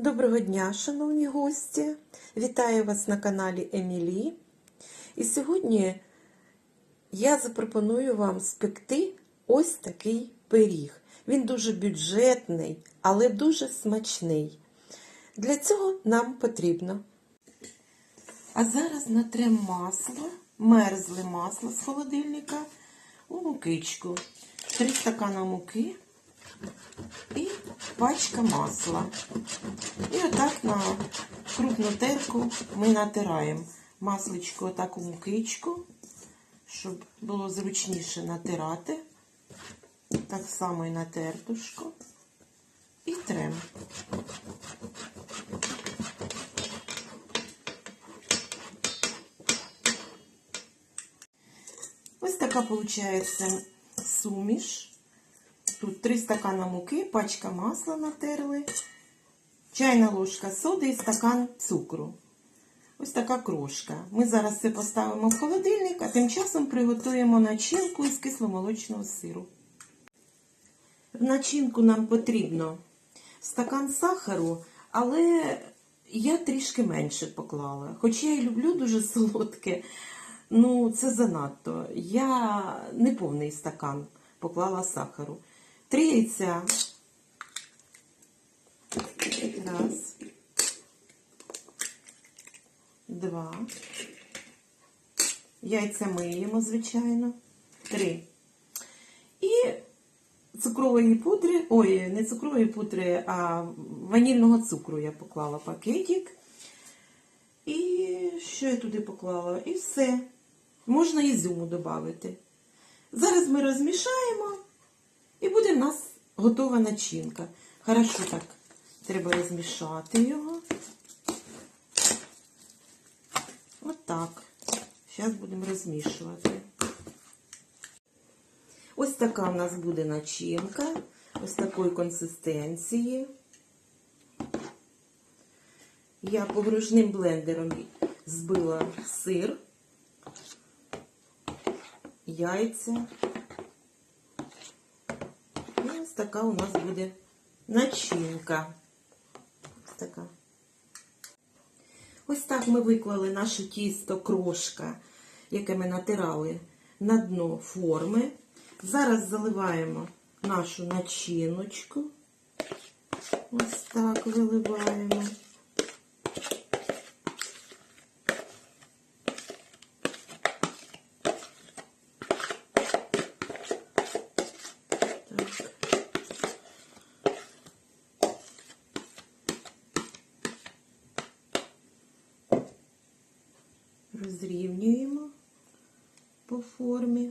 Доброго дня, шановні гості! Вітаю вас на каналі Емілі. І сьогодні я запропоную вам спекти ось такий пиріг. Він дуже бюджетний, але дуже смачний. Для цього нам потрібно. А зараз натрем масло, мерзле масло з холодильника у мукичку. 3 стакана муки пачка масла. І отак на крупну терку ми натираємо масличко отак у мукичку, щоб було зручніше натирати. Так само і на тертушку. І трем. Ось така виходить суміш. Тут 3 стакана муки, пачка масла натерли, чайна ложка соди і стакан цукру. Ось така крошка. Ми зараз це поставимо в холодильник, а тим часом приготуємо начинку із кисломолочного сиру. В начинку нам потрібно стакан сахару, але я трішки менше поклала. Хоч я і люблю дуже солодке, ну це занадто. Я не повний стакан поклала сахару. Три яйця. Раз. Два. Яйця миємо, звичайно. Три. І цукрової пудри, ой, не цукрової пудри, а ванільного цукру я поклала пакетик. І що я туди поклала? І все. Можна ізюму додати. Зараз ми розмішаємо. І буде в нас готова начинка. Хорошо так. Треба розмішати його. Отак. Зараз будемо розмішувати. Ось така в нас буде начинка. Ось такої консистенції. Я погружним блендером збила сир, яйця. Така у нас буде начинка. Ось така. Ось так ми виклали наше тісто крошка, яке ми натирали на дно форми. Зараз заливаємо нашу начиночку. Ось так виливаємо. Так. Розрівнюємо по формі.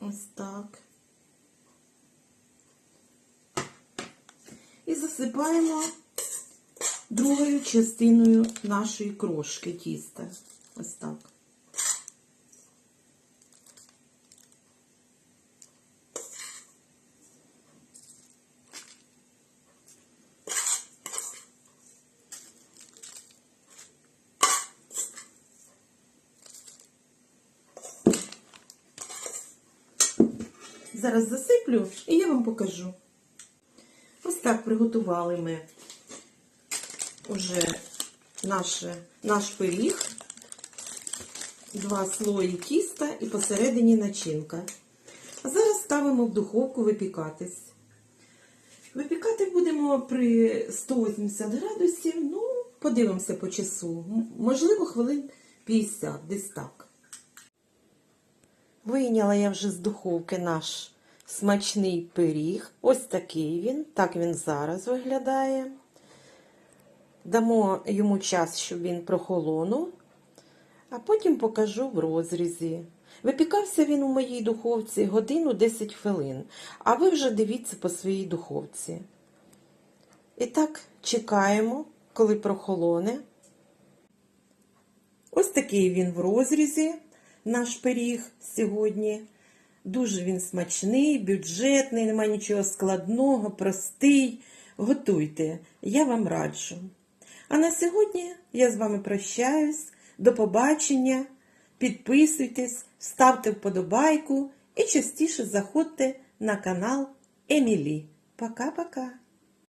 Ось так. І засипаємо другою частиною нашої крошки тіста. Ось так. Зараз засиплю і я вам покажу. Ось так приготували ми вже наше, наш пиріг, два слої тіста і посередині начинка. А зараз ставимо в духовку випікатись. Випікати будемо при 180 градусів, ну, подивимося по часу. Можливо, хвилин 50, десь так. Вийняла я вже з духовки наш смачний пиріг. Ось такий він. Так він зараз виглядає. Дамо йому час, щоб він прохолонув, а потім покажу в розрізі. Випікався він у моїй духовці годину 10 хвилин, а ви вже дивіться по своїй духовці. І так, чекаємо, коли прохолоне. Ось такий він в розрізі, наш пиріг сьогодні. Дуже він смачний, бюджетний, немає нічого складного, простий. Готуйте, я вам раджу. А на сьогодні я з вами прощаюсь. До побачення. Підписуйтесь, ставте вподобайку і частіше заходьте на канал Емілі. Пока-пока!